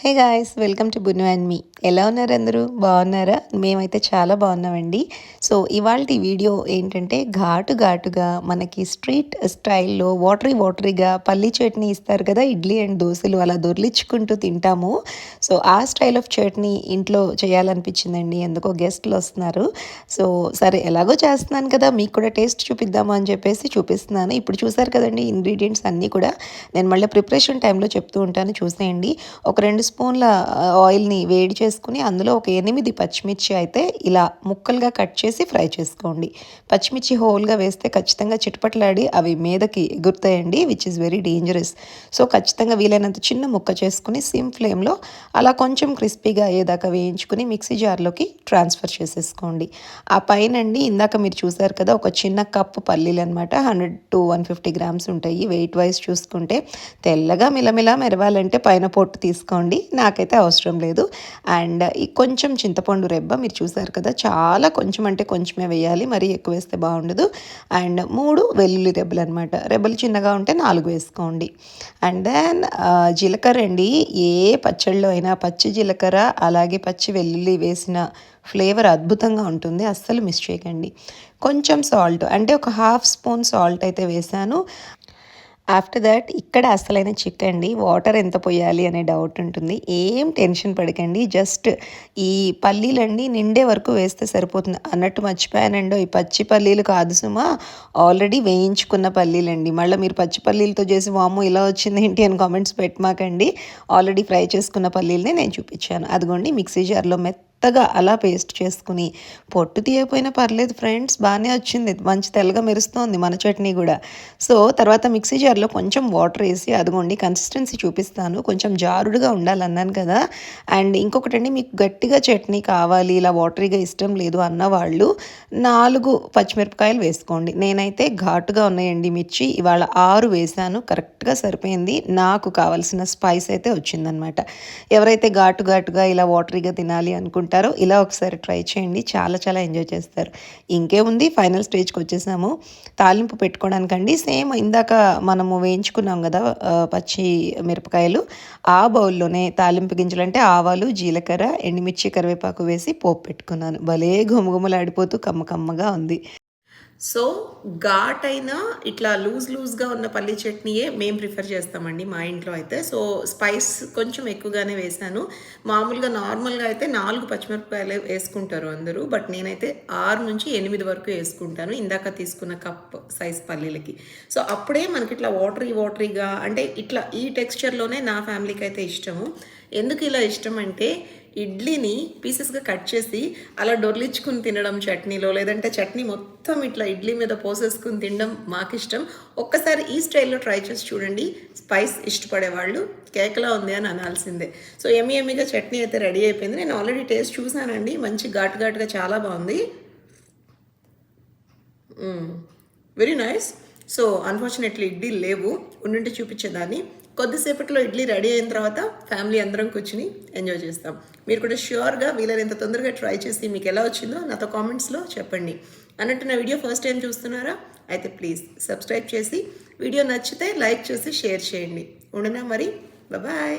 Hey guys welcome to బును and మీ ఎలా ఉన్నారు అందరూ? బాగున్నారా? మేమైతే చాలా బాగున్నామండి. సో ఇవాళ వీడియో ఏంటంటే ఘాటు ఘాటుగా మనకి స్ట్రీట్ స్టైల్లో వాటరీ వాటరీగా పల్లి చట్నీ ఇస్తారు కదా ఇడ్లీ అండ్ దోశలు అలా దొర్లించుకుంటూ తింటాము. సో ఆ స్టైల్ ఆఫ్ చట్నీ ఇంట్లో చేయాలనిపించిందండి. ఎందుకో గెస్ట్లు వస్తున్నారు. సో సరే ఎలాగో చేస్తున్నాను కదా మీకు కూడా టేస్ట్ చూపిద్దాము అని చెప్పేసి చూపిస్తున్నాను. ఇప్పుడు చూసారు కదండి ఇంగ్రీడియంట్స్ అన్నీ కూడా నేను మళ్ళీ ప్రిపరేషన్ టైంలో చెప్తూ ఉంటాను. చూసేయండి. ఒక రెండు స్పూన్ల ఆయిల్ని వేడి చేసుకుని అందులో ఒక ఎనిమిది పచ్చిమిర్చి అయితే ఇలా ముక్కలుగా కట్ చేసి ఫ్రై చేసుకోండి. పచ్చిమిర్చి హోల్గా వేస్తే ఖచ్చితంగా చిటపట్లాడి అవి మీదకి ఎగురుతాయండి which is very dangerous so ఖచ్చితంగా వీలైనంత చిన్న ముక్క చేసుకుని సిమ్ ఫ్లేమ్లో అలా కొంచెం క్రిస్పీగా అయ్యేదాకా వేయించుకుని మిక్సీ జార్లోకి ట్రాన్స్ఫర్ చేసేసుకోండి. ఆ పైన అండి ఇందాక మీరు చూసారు కదా ఒక చిన్న కప్పు పల్లీలు అనమాట hundred to one fifty grams ఉంటాయి. వెయిట్ వైజ్ చూసుకుంటే తెల్లగా మిలమిలా మెరవాలంటే పైన పొట్టు తీసుకోండి. అండి నాకైతే అవసరం లేదు. అండ్ ఈ కొంచెం చింతపండు రెబ్బ మీరు చూసారు కదా చాలా కొంచెం అంటే కొంచెమే వేయాలి మరీ ఎక్కువ వేస్తే బాగుండదు. అండ్ మూడు వెల్లుల్లి రెబ్బలు అనమాట రెబ్బలు చిన్నగా ఉంటే నాలుగు వేసుకోండి. అండ్ దెన్ జీలకర్ర అండి. ఏ పచ్చళ్ళలో అయినా పచ్చి జీలకర్ర అలాగే పచ్చి వెల్లుల్లి వేసిన ఫ్లేవర్ అద్భుతంగా ఉంటుంది. అస్సలు మిస్ చేయకండి. కొంచెం సాల్ట్ అంటే ఒక హాఫ్ స్పూన్ సాల్ట్ అయితే వేసాను. ఆఫ్టర్ దట్ ఇక్కడ అసలైన చిక్ అండి. వాటర్ ఎంత పోయాలి అనే డౌట్ ఉంటుంది. ఏం టెన్షన్ పడకండి. జస్ట్ ఈ పల్లీలండి నిండే వరకు వేస్తే సరిపోతుంది. అన్నట్టు మర్చిపోయానండో. ఈ పచ్చి పల్లీలు కాదు సుమా. ఆల్రెడీ వేయించుకున్న పల్లీలండి. మళ్ళీ మీరు పచ్చి పల్లీలతో చేసి వాము ఇలా వచ్చింది ఏంటి? అని కామెంట్స్ పెట్టమాకండి. ఆల్రెడీ ఫ్రై చేసుకున్న పల్లీలనే నేను చూపించాను. అదిగోండి మిక్సీ జార్లో మెత్త మెత్తగా అలా పేస్ట్ చేసుకుని. పొట్టు తీయకపోయినా పర్లేదు ఫ్రెండ్స్ బాగానే వచ్చింది. మంచి తెల్లగా మెరుస్తోంది మన చట్నీ కూడా. సో తర్వాత మిక్సీ జార్లో కొంచెం వాటర్ వేసి అదిగోండి కన్సిస్టెన్సీ చూపిస్తాను. కొంచెం జారుడుగా ఉండాలన్నాను కదా. అండ్ ఇంకొకటండి మీకు గట్టిగా చట్నీ కావాలి ఇలా వాటరీగా ఇష్టం లేదు అన్న వాళ్ళు నాలుగు పచ్చిమిరపకాయలు వేసుకోండి. నేనైతే ఘాటుగా ఉన్నాయండి మిర్చి. ఇవాళ ఆరు వేసాను కరెక్ట్గా సరిపోయింది. నాకు కావాల్సిన స్పైస్ అయితే వచ్చిందనమాట. ఎవరైతే ఘాటు ఘాటుగా ఇలా వాటరీగా తినాలి అనుకుంటే అనుకుంటారో ఇలా ఒకసారి ట్రై చేయండి. చాలా చాలా ఎంజాయ్ చేస్తారు. ఇంకేముంది? ఫైనల్ స్టేజ్కి వచ్చేసాము. తాలింపు పెట్టుకోవడానికండి. సేమ్ ఇందాక మనము వేయించుకున్నాం కదా పచ్చి మిరపకాయలు. ఆ బౌల్లోనే తాలింపు గింజలు అంటే ఆవాలు జీలకర్ర ఎండుమిర్చి కరివేపాకు వేసి పోపు పెట్టుకున్నాను. భలే ఘుమఘుమలాడిపోతూ కమ్మ కమ్మగా ఉంది. సో ఘాట్ అయినా ఇట్లా లూజ్ లూజ్గా ఉన్న పల్లి చట్నీయే మేము ప్రిఫర్ చేస్తామండి మా ఇంట్లో అయితే. సో స్పైస్ కొంచెం ఎక్కువగానే వేసాను మామూలుగా నార్మల్గా అయితే నాలుగు పచ్చిమిరపకాయలు వేసుకుంటారు అందరూ. బట్ నేనైతే ఆరు నుంచి ఎనిమిది వరకు వేసుకుంటాను. ఇందాక తీసుకున్న కప్ సైజ్ పల్లీలకి. సో అప్పుడే మనకి ఇట్లా వాటరీ వాటరీగా అంటే ఇట్లా ఈ టెక్స్చర్లోనే నా ఫ్యామిలీకి అయితే ఇష్టము. ఎందుకు ఇలా ఇష్టం అంటే ఇడ్లీని పీసెస్గా కట్ చేసి అలా డొర్లించుకుని తినడం చట్నీలో లేదంటే చట్నీ మొత్తం ఇట్లా ఇడ్లీ మీద పోసేసుకుని తినడం మాకు ఇష్టం ఒక్కసారి ఈ స్టైల్లో ట్రై చేసి చూడండి. స్పైస్ ఇష్టపడే వాళ్ళు కేకలా ఉంది అని అనాల్సిందే. సో ఎమ్మి ఎమ్మిగా చట్నీ అయితే రెడీ అయిపోయింది. నేను ఆల్రెడీ టేస్ట్ చూసానండి. మంచి ఘాటు ఘాటుగా చాలా బాగుంది. Very nice so unfortunately idli లేవు. ఉండుంటే చూపించేదాన్ని. కొద్దిసేపట్లో ఇడ్లీ రెడీ అయిన తర్వాత ఫ్యామిలీ అందరం కూర్చుని ఎంజాయ్ చేస్తాం. మీరు కూడా ష్యూర్గా వీలైనంత తొందరగా ట్రై చేసి మీకు ఎలా వచ్చిందో నాతో కామెంట్స్లో చెప్పండి. అన్నట్టు నా వీడియో ఫస్ట్ టైం చూస్తున్నారా? అయితే ప్లీజ్ సబ్స్క్రైబ్ చేసి వీడియో నచ్చితే లైక్ చేసి షేర్ చేయండి. ఉండనా మరి? బాయ్